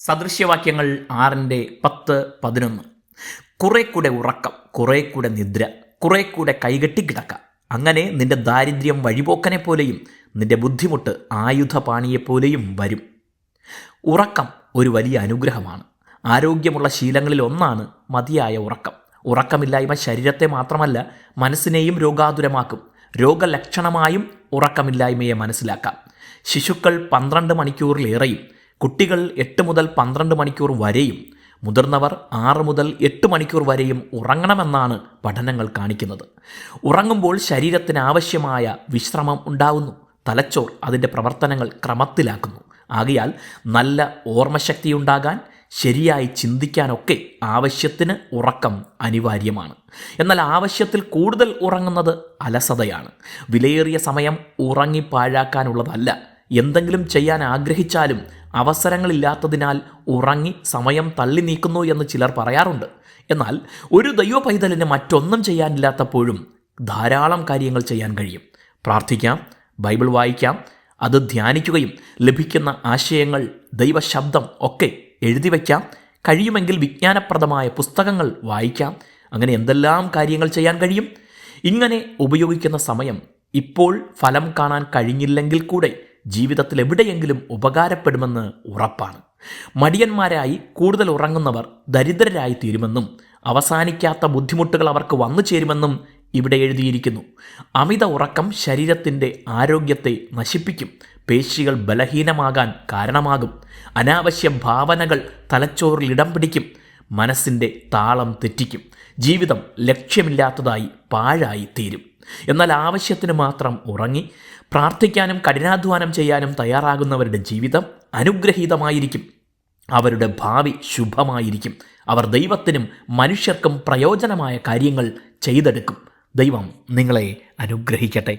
സദൃശ്യവാക്യങ്ങൾ ആറിന്റെ പത്ത് പതിനൊന്ന്. കുറെ കൂടെ ഉറക്കം കുറെ കൂടെ നിദ്ര കുറെ കൂടെ കൈകെട്ടി കിടക്കാം. അങ്ങനെ നിന്റെ ദാരിദ്ര്യം വഴിപോക്കനെ പോലെയും നിന്റെ ബുദ്ധിമുട്ട് ആയുധപാണിയെപ്പോലെയും വരും. ഉറക്കം ഒരു വലിയ അനുഗ്രഹമാണ്. ആരോഗ്യമുള്ള ശീലങ്ങളിൽ ഒന്നാണ് മതിയായ ഉറക്കം. ഉറക്കമില്ലായ്മ ശരീരത്തെ മാത്രമല്ല മനസ്സിനെയും രോഗാതുരമാക്കും. രോഗലക്ഷണമായും ഉറക്കമില്ലായ്മയെ മനസ്സിലാക്കാം. ശിശുക്കൾ പന്ത്രണ്ട് മണിക്കൂറിലേറെയും കുട്ടികൾ എട്ട് മുതൽ പന്ത്രണ്ട് മണിക്കൂർ വരെയും മുതിർന്നവർ ആറ് മുതൽ എട്ട് മണിക്കൂർ വരെയും ഉറങ്ങണമെന്നാണ് പഠനങ്ങൾ കാണിക്കുന്നത്. ഉറങ്ങുമ്പോൾ ശരീരത്തിന് ആവശ്യമായ വിശ്രമം ഉണ്ടാകുന്നു തലച്ചോർ അതിന്റെ പ്രവർത്തനങ്ങൾ ക്രമത്തിലാക്കുന്നു. ആകയാൽ നല്ല ഓർമ്മശക്തി ഉണ്ടാകാൻ ശരിയായി ചിന്തിക്കാനൊക്കെ ആവശ്യത്തിന് ഉറക്കം അനിവാര്യമാണ്. എന്നാൽ ആവശ്യത്തിൽ കൂടുതൽ ഉറങ്ങുന്നത് അലസതയാണ്. വിലയേറിയ സമയം ഉറങ്ങി പാഴാക്കാനുള്ളതല്ല. എന്തെങ്കിലും ചെയ്യാൻ ആഗ്രഹിച്ചാലും അവസരങ്ങളില്ലാത്തതിനാൽ ഉറങ്ങി സമയം തള്ളി നീക്കുന്നു എന്ന് ചിലർ പറയാറുണ്ട്. എന്നാൽ ഒരു ദൈവ പൈതലിന് മറ്റൊന്നും ചെയ്യാനില്ലാത്തപ്പോഴും ധാരാളം കാര്യങ്ങൾ ചെയ്യാൻ കഴിയും. പ്രാർത്ഥിക്കാം ബൈബിൾ വായിക്കാം അത് ധ്യാനിക്കുകയും ലഭിക്കുന്ന ആശയങ്ങൾ ദൈവശബ്ദം ഒക്കെ എഴുതി വയ്ക്കാം. കഴിയുമെങ്കിൽ വിജ്ഞാനപ്രദമായ പുസ്തകങ്ങൾ വായിക്കാം. അങ്ങനെ എന്തെല്ലാം കാര്യങ്ങൾ ചെയ്യാൻ കഴിയും? ഇങ്ങനെ ഉപയോഗിക്കുന്ന സമയം ഇപ്പോൾ ഫലം കാണാൻ കഴിഞ്ഞില്ലെങ്കിൽ കൂടെ ജീവിതത്തിൽ എവിടെയെങ്കിലും ഉപകാരപ്പെടുമെന്ന് ഉറപ്പാണ്. മടിയന്മാരായി കൂടുതൽ ഉറങ്ങുന്നവർ ദരിദ്രരായി തീരുമെന്നും അവസാനിക്കാത്ത ബുദ്ധിമുട്ടുകൾ അവർക്ക് വന്നു ചേരുമെന്നും ഇവിടെ എഴുതിയിരിക്കുന്നു. അമിത ഉറക്കം ശരീരത്തിന്റെ ആരോഗ്യത്തെ നശിപ്പിക്കും. പേശികൾ ബലഹീനമാകാൻ കാരണമാകും. അനാവശ്യ ഭാവനകൾ തലച്ചോറിൽ ഇടം പിടിക്കും. മനസ്സിന്റെ താളം തെറ്റിക്കും. ജീവിതം ലക്ഷ്യമില്ലാത്തതായി പാഴായി തീരും. എന്നാൽ ആവശ്യത്തിന് മാത്രം ഉറങ്ങി പ്രാർത്ഥിക്കാനും കഠിനാധ്വാനം ചെയ്യാനും തയ്യാറാകുന്നവരുടെ ജീവിതം അനുഗ്രഹീതമായിരിക്കും. അവരുടെ ഭാവി ശുഭമായിരിക്കും. അവർ ദൈവത്തിനും മനുഷ്യർക്കും പ്രയോജനമായ കാര്യങ്ങൾ ചെയ്തെടുക്കും. ദൈവം നിങ്ങളെ അനുഗ്രഹിക്കട്ടെ.